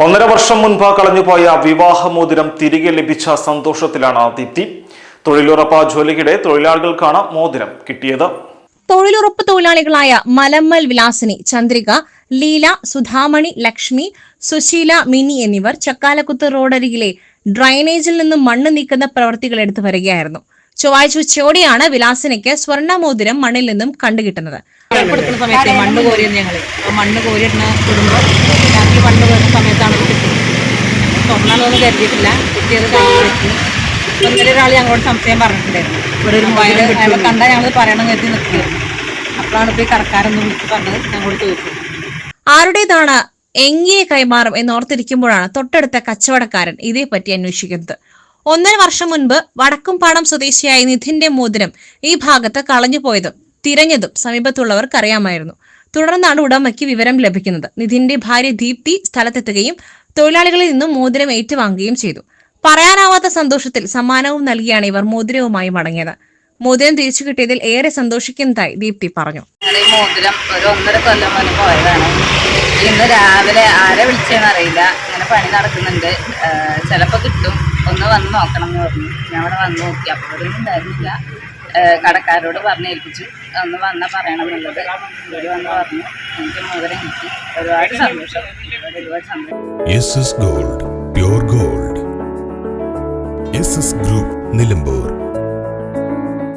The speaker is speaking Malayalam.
ഒന്നര വർഷം മുൻപ് കളഞ്ഞുപോയ വിവാഹമോതിരം തിരികെ ലഭിച്ച സന്തോഷത്തിലാണ് ദീപ്തി തൊഴിലുറപ്പ് ജോലിക്കിടെ തൊഴിലാളികൾക്കാണ് മോതിരം കിട്ടിയത്. തൊഴിലുറപ്പ് തൊഴിലാളികളായ മലമ്മൽ വിലാസിനി ചന്ദ്രിക ലീല സുധാമണി ലക്ഷ്മി സുശീല മിനി എന്നിവർ ചക്കാലക്കുത്ത് റോഡരികിലെ ഡ്രൈനേജിൽ നിന്നും മണ്ണ് നീക്കുന്ന പ്രവൃത്തികൾ എടുത്തു വരികയായിരുന്നു. ചൊവ്വാഴ്ച ഉച്ചയോടെയാണ് വിലാസിനിക്ക് സ്വർണ മോതിരം മണ്ണിൽ നിന്നും കണ്ടുകിട്ടുന്നത്. എടുക്കുന്ന സമയത്ത് മണ്ണ് കോരിയെന്ന് ഞങ്ങൾ. അപ്പൊ മണ്ണ് കോരിയിടുന്ന ഇടുമ്പോൾ രാത്രി മണ്ണ് സമയത്താണ് കരുതിയിട്ടില്ല. കിട്ടിയത് ഇന്നലെ ഒരാൾ ഞങ്ങളോട് സംശയം പറഞ്ഞിട്ടുണ്ടായിരുന്നു. ഇവിടെ ഒരു മൊബൈൽ അയാളെ കണ്ടാൽ ഞങ്ങൾ പറയണം കരുതി നിൽക്കുകയായിരുന്നു. അപ്പോഴാണ് ഇപ്പോൾ ഈ കടക്കാരൊന്ന് വിളിച്ച് പറഞ്ഞത് ഞങ്ങളോട് ചോദിച്ചു ആരുടേതാണ് എങ്ങനെ കൈമാറും എന്നോർത്തിരിക്കുമ്പോഴാണ് തൊട്ടടുത്ത കച്ചവടക്കാരൻ ഇതേപ്പറ്റി അന്വേഷിക്കുന്നത്. ഒന്നര വർഷം മുൻപ് വടക്കുംപാടം സ്വദേശിയായ നിധിന്റെ മോതിരം ഈ ഭാഗത്ത് കളഞ്ഞുപോയതും തിരഞ്ഞതും സമീപത്തുള്ളവർക്ക് അറിയാമായിരുന്നു തുടർന്നാണ് ഉടമയ്ക്ക് വിവരം ലഭിക്കുന്നത്. നിധിന്റെ ഭാര്യ ദീപ്തി സ്ഥലത്തെത്തുകയും തൊഴിലാളികളിൽ നിന്നും മോതിരം ഏറ്റുവാങ്ങുകയും ചെയ്തു. പറയാനാവാത്ത സന്തോഷത്തിൽ സമ്മാനവും നൽകിയാണ് ഇവർ മോതിരവുമായി മടങ്ങിയത്. മോതിരം തിരിച്ചു കിട്ടിയതിൽ ഏറെ സന്തോഷിക്കുന്നതായി ദീപ്തി പറഞ്ഞു. മോതിരം ഒരു ഒന്നര കൊല്ലം മുന്നേ പോയതാണ്. ഇന്ന് രാവിലെ ആരെ വിളിച്ചതെന്ന് അറിയില്ല. ഇങ്ങനെ പണി നടക്കുന്നുണ്ട്. ചിലപ്പോൾ കിട്ടും. ഒന്ന് വന്ന് നോക്കണം എന്ന് പറഞ്ഞു. ഞാൻ അവിടെ വന്ന് നോക്കി. ഒന്നും ഉണ്ടായിരുന്നില്ല. കടക്കാരോട് പറഞ്ഞ് ഏൽപ്പിച്ചു. ഒന്ന് വന്നാൽ പറയണം എന്നുള്ളത് ഇവർ വന്ന് പറഞ്ഞു. എനിക്ക് മോതിരം കിട്ടി. ഒരുപാട് സന്തോഷം. ഒരുപാട് സന്തോഷം. Gold pure gold. Group Nilambur.